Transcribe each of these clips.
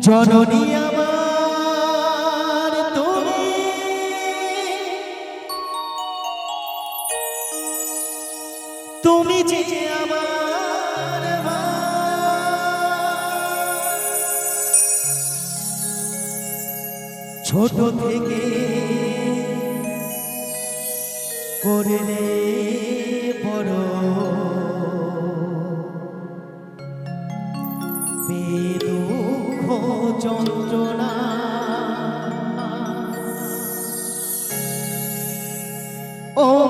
জননী আমার তুমি? তুমি যে আমার ছোট থেকে করে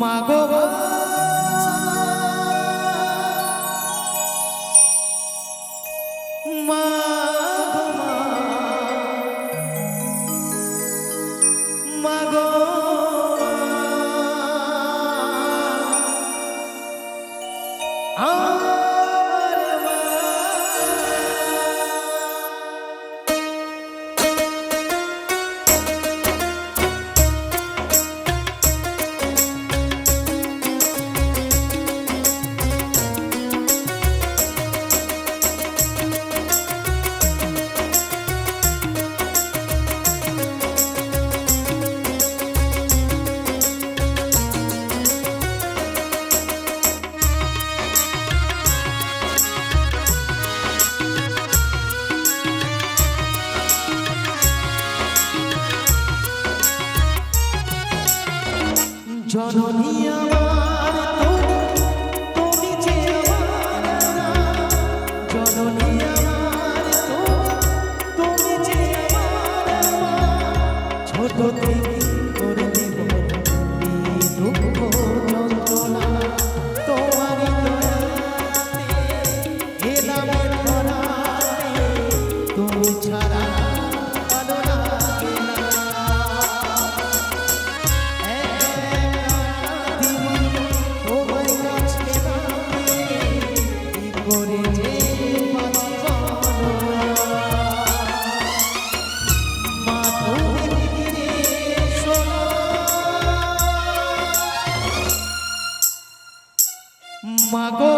মাগো। Oh জননী আমার। মাগো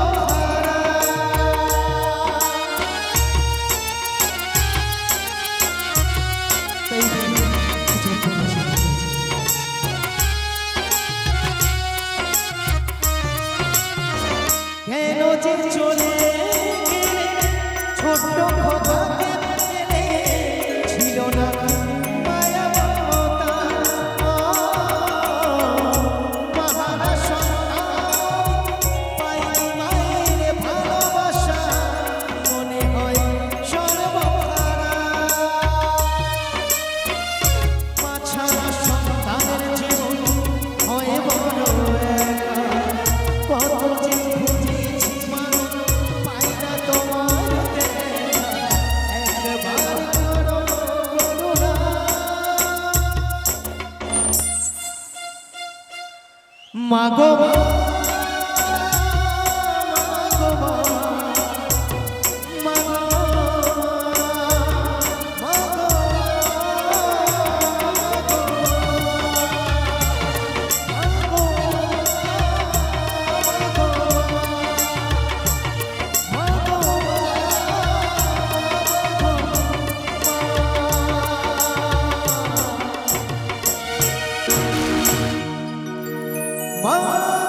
মাগো Bye.